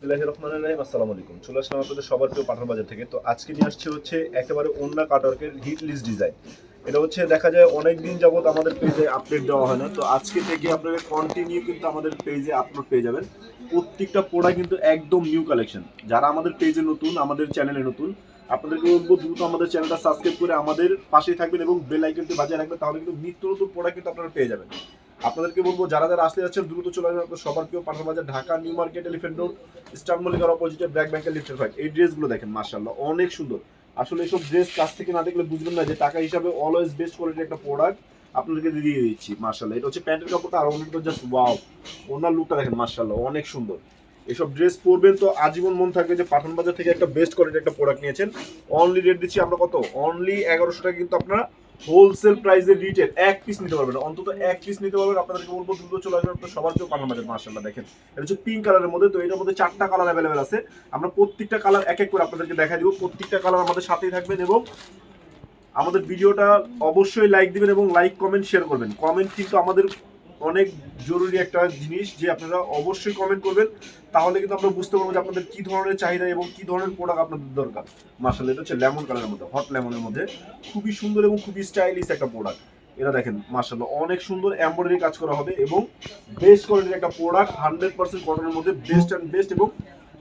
বিসমিল্লাহির রহমানির রহিম, আসসালামু আলাইকুম। চলে আসলাম আপনাদের সবার প্রিয় পাঠান বাজার থেকে। তো আজকে নিয়ে আসছে হচ্ছে একেবারে অন্য কাটওয়ার্কের হিট লিস্ট ডিজাইন এটা হচ্ছে দেখা যায় অনেক দিন যাবত আমাদের পেজে আপডেট দেওয়া হয় না। তো আজকে থেকে আপনারা কন্টিনিউ কিন্তু আমাদের পেজে আপলোড পেয়ে যাবেন। প্রত্যেকটা প্রোডাক্ট কিন্তু একদম নিউ কালেকশন যারা আমাদের পেজে নতুন, আমাদের চ্যানেলে নতুন, আপনাদেরকে বলব দ্রুত আমাদের চ্যানেলটা সাবস্ক্রাইব করে আমাদের পাশেই থাকবেন এবং বেল আইকনটি বাজিয়ে রাখবেন, তাহলে কিন্তু নিত্য নতুন প্রোডাক্ট কিন্তু আপনারা পেয়ে যাবেন। আপনাদেরকে বলব, যারা যারা আসতে যাচ্ছেন, দ্রুত চলে আসবেন সবার কেউ Pathan Bazar, Dhaka, New Market Elephant Road star মল্লিকার অপোজিটে ব্র্যাক ব্যাংকের লিফটের ফাইভ এই ড্রেসগুলো দেখেন মার্শাল্লাহ অনেক সুন্দর। আসলে এসব ড্রেস কাছ থেকে না দেখলে বুঝবেন না যে টাকা হিসাবে অলওয়েজ বেস্ট কোয়ালিটির একটা প্রোডাক্ট আপনাদেরকে দিয়ে দিচ্ছি মার্শাল্লাহ এটা হচ্ছে প্যান্টের কাপড়টা, আর অনেক জাস্ট ওয়াও ওনার লুকটা দেখেন মার্শাল্লাহ অনেক সুন্দর। এসব ড্রেস পরবেন তো আজীবন মন থাকবে যে পাঠান বাজার থেকে একটা বেস্ট কোয়ালিটির একটা প্রোডাক্ট নিয়েছেন। অনলি রেট দিচ্ছি আমরা কত? অনলি এগারোশো টাকা কিন্তু আপনারা হোলসেল প্রাইসে রিটেল এক পিস নিতে পারবেন অন্তত এক পিস নিতে পারবেন। আপনাদেরকে বলব, দ্রুত চলে আসবেন। আপনার সবার কেউ কালার মাঝে মার্শাল্লাহ দেখেন। এটা হচ্ছে পিঙ্ক কালারের মধ্যে, তো এটার মধ্যে চারটা কালার অ্যাভেলেবেল আছে। আমরা প্রত্যেকটা কালার এক এক করে আপনাদেরকে দেখা দিব। প্রত্যেকটা কালার আমাদের সাথেই থাকবেন এবং আমাদের ভিডিওটা অবশ্যই লাইক দিবেন এবং লাইক কমেন্ট শেয়ার করবেন। কমেন্ট কিন্তু আমাদের অনেক জরুরি একটা জিনিস যে আপনারা অবশ্যই কমেন্ট করবেন। তাহলে কিন্তু আমরা বুঝতে পারব যে আপনাদের কি ধরনের চাহিদা এবং কি ধরনের প্রোডাক্ট আপনাদের দরকার। মার্শাল এটা হচ্ছে লেমন কালারের মধ্যে হট লেমনের মধ্যে। খুবই সুন্দর এবং খুবই স্টাইলিশ একটা প্রোডাক্ট এটা দেখেন মার্শাল অনেক সুন্দর এমব্রয়ডারি কাজ করা হবে এবং বেস্ট কোয়ালিটির একটা প্রোডাক্ট হান্ড্রেড পার্সেন্ট কটনের মধ্যে বেস্ট অ্যান্ড বেস্ট এবং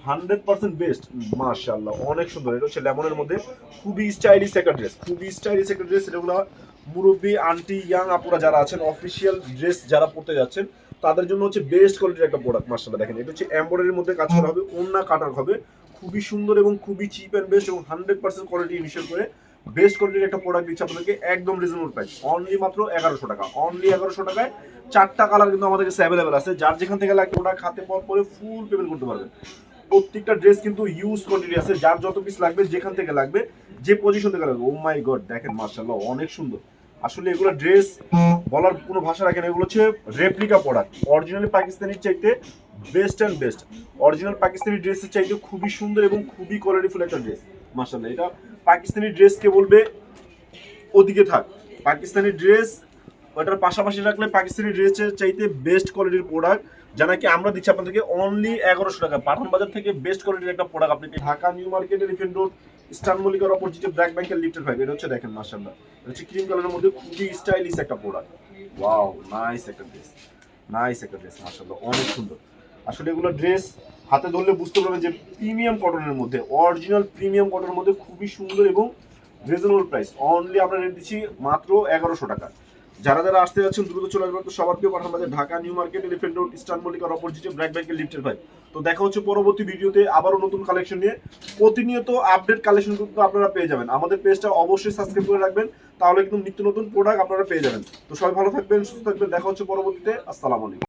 হান্ড্রেড পার্সেন্ট বেস্ট মার্শাল্লাহ অনেক সুন্দর। এটা হচ্ছে লেমনের মধ্যে, খুবই স্টাইলিশ একটা ড্রেস খুবই স্টাইলিশ একটা ড্রেস এগুলো মুরব্বী আন্টি ইয়াং আপুরা যারা আছেন অফিসিয়াল ড্রেস যারা পড়তে যাচ্ছেন, তাদের জন্য হচ্ছে বেস্ট কোয়ালিটির একটা প্রোডাক্ট মার্শাল্লাহ দেখেন। এটা হচ্ছে এমব্রয়ডারির মধ্যে কাজ করা হবে ওন্না কাটার হবে। খুবই সুন্দর এবং খুবই চিপ অ্যান্ড বেস্ট এবং হান্ড্রেড পার্সেন্ট কোয়ালিটি ইনিশিয়াল করে বেস্ট কোয়ালিটির একটা প্রোডাক্ট দিচ্ছে আপনাদেরকে একদম রিজনেবল প্রাইস অনলি মাত্র এগারোশো টাকা। অনলি এগারোশো টাকায় চারটা কালার কিন্তু আমাদের কাছে অ্যাভেলেবেল আছে। যার যেখান থেকে লাগে প্রোডাক্ট হাতে পর পরে ফুল পেমেন্ট করতে পারবেন। প্রত্যেকটা ড্রেস কিন্তু ইউজ কোয়ান্টিটি আছে। যার যত পিস লাগবে, যেখান থেকে লাগবে, যে পজিশন থেকে লাগবে। ও মাই গড দেখেন মার্শাল্লাহ অনেক সুন্দর। আসলে এগুলো ড্রেস বলার কোনো ভাষা রাখে না, এগুলো হচ্ছে রেপ্লিকা প্রোডাক্ট অরিজিনালি পাকিস্তানির চাইতে best and best original Pakistani ড্রেসের চাইতে খুবই সুন্দর এবং খুবই কোয়ালিটিফুল একটা ড্রেস মার্শাল্লাহ এটা পাকিস্তানি ড্রেসকে বলবে, ওদিকে থাক। পাকিস্তানি ড্রেস ওটার পাশাপাশি রাখলে পাকিস্তানি ড্রেসের চাইতে বেস্ট কোয়ালিটির প্রোডাক্ট যা নাকি আমরা দিচ্ছি আপনাদেরকে অনলি এগারোশো টাকা। পাঠান বাজার থেকে বেস্ট কোয়ালিটির একটা প্রোডাক্ট আপনি ঢাকা নিউ মার্কেটের ইফেন্ট রোড স্টার মল্লিকার অপোজিটে ব্র্যাক ব্যাংকের লিফটেড ফাইভ এটা হচ্ছে দেখেন মার্শাল্লাহ এটা হচ্ছে ক্রিম কালারের মধ্যে খুবই স্টাইলিশ একটা প্রোডাক্ট ওয়াও নাইস একটা ড্রেস নাইস একটা ড্রেস মার্শাল্লাহ অনেক সুন্দর। আসলে এগুলো ড্রেস হাতে ধরলে বুঝতে পারবেন যে প্রিমিয়াম কটনের মধ্যে অরিজিনাল প্রিমিয়াম কটনের মধ্যে খুবই সুন্দর এবং রিজনেবল প্রাইস অনলি আমরা রেট দিচ্ছি মাত্র এগারোশো টাকা। যারা যারা আসতে যাচ্ছেন, দ্রুত চলে আসবেন। তো সবার প্রিয় Pathan Bazar Dhaka New Market, Elephant Road, Eastern মল্লিকার অপোজিটে ব্র্যাক ব্যাংকের লিফটের ভাই। তো দেখা হচ্ছে পরবর্তী ভিডিওতে আবারও নতুন কালেকশন নিয়ে। প্রতিনিয়ত আপডেট কালেকশন কিন্তু আপনারা পেয়ে যাবেন। আমাদের পেজটা অবশ্যই সাবস্ক্রাইব করে রাখবেন। তাহলে কিন্তু নিত্য নতুন প্রোডাক্ট আপনারা পেয়ে যাবেন। তো সবাই ভালো থাকবেন, সুস্থ থাকবেন। দেখা হচ্ছে পরবর্তীতে। আসসালামু আলাইকুম।